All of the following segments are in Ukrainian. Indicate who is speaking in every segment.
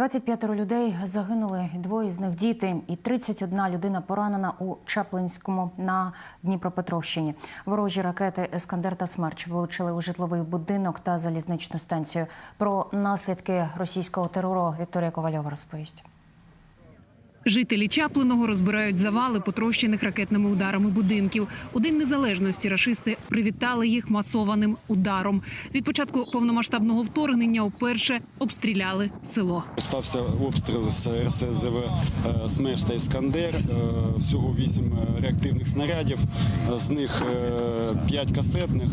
Speaker 1: 25 людей загинули, двоє з них діти, і 31 людина поранена у Чаплинському на Дніпропетровщині. Ворожі ракети Ескандер та Смерч влучили у житловий будинок та залізничну станцію. Про наслідки російського терору Вікторія Ковальова розповість.
Speaker 2: Жителі Чаплиного розбирають завали потрощених ракетними ударами будинків. У день незалежності рашисти привітали їх масованим ударом. Від початку повномасштабного вторгнення уперше обстріляли село.
Speaker 3: Стався обстріл з РСЗВ е, та Іскандер. Е, Всього вісім реактивних снарядів. З них е, п'ять касетних,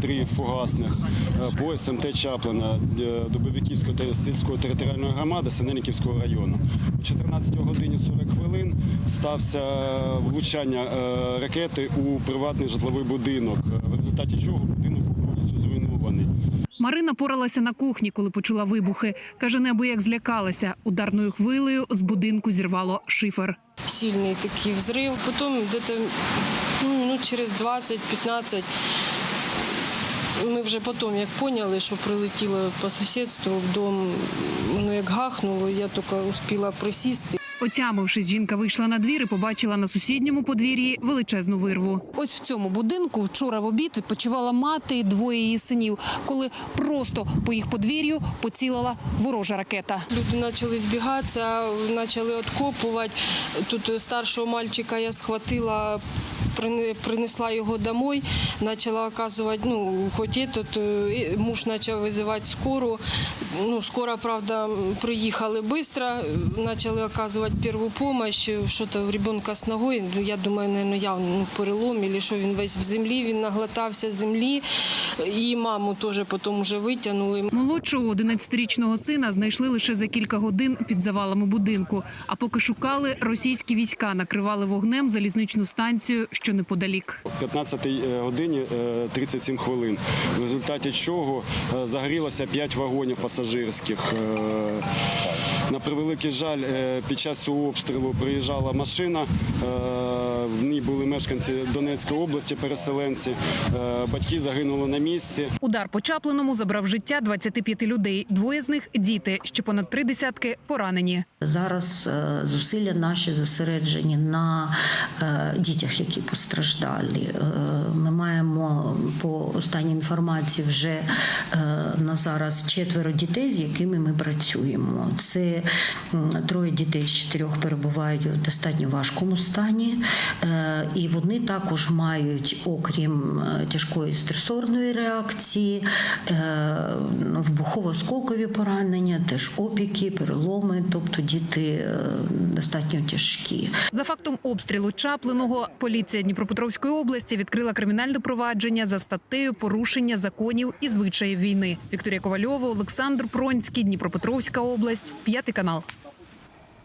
Speaker 3: три фугасних по СМТ Чаплина е, Дубовиківської та сільської територіальної громади Синельниківського району. О 14 годині 40 хвилин стався влучання е, ракети у приватний житловий будинок, в результаті чого будинок був повністю зруйнований.
Speaker 2: Марина поралася на кухні, коли почула вибухи. Каже, неабияк злякалася. Ударною хвилею з будинку зірвало шифер.
Speaker 4: сильный такий взрыв. Потом где-то ну, через 20-15 ми вже потім, як поняли, що прилетіло по сусідству в дом, ну як гахнуло, я тільки успіла присісти.
Speaker 2: Отямившись, жінка вийшла на двір і побачила на сусідньому подвір'ї величезну вирву. Ось в цьому будинку вчора в обід відпочивала мати і двоє її синів, коли просто по їх подвір'ю поцілила ворожа ракета.
Speaker 4: Люди почали збігатися, почали відкопувати. Тут старшого мальчика я схватила, принесла його домой, почала оказувати, ну, хоч і тут е, муж почав визивати скору. Ну, скоро, правда, приїхали швидко, почали оказувати першу допомогу, що то в ребенка з ногою, ну, я думаю, наверное, явно ну, перелом, або що він весь в землі, він наглотався землі, і маму теж потім вже витягнули.
Speaker 2: Молодшого 11-річного сина знайшли лише за кілька годин під завалами будинку. А поки шукали, російські війська накривали вогнем залізничну станцію, що неподалік.
Speaker 3: О 15 годині е, 37 хвилин, в результаті чого е, загорілося 5 вагонів пасажирських. Е, На превеликий жаль, е, під час цього обстрілу приїжджала машина. В ній були мешканці Донецької області, переселенці. Е, Батьки загинули на місці.
Speaker 2: Удар по Чаплиному забрав життя 25 людей. Двоє з них діти. Ще понад три десятки поранені.
Speaker 5: Зараз е, зусилля наші зосереджені на е, дітях, які постраждали. Ми маємо по останній інформації вже на зараз четверо дітей, з якими ми працюємо. Це троє дітей з чотирьох перебувають в достатньо важкому стані, і вони також мають, окрім е, тяжкої стресорної реакції, е, ну, вибухово-осколкові поранення, теж опіки, переломи, тобто діти е, достатньо тяжкі.
Speaker 2: За фактом обстрілу Чаплиного поліція Дніпропетровської області відкрила кримінальне провадження за статтею порушення законів і звичаїв війни. Вікторія Ковальова, Олександр Пронський, Дніпропетровська область, п'ятий канал.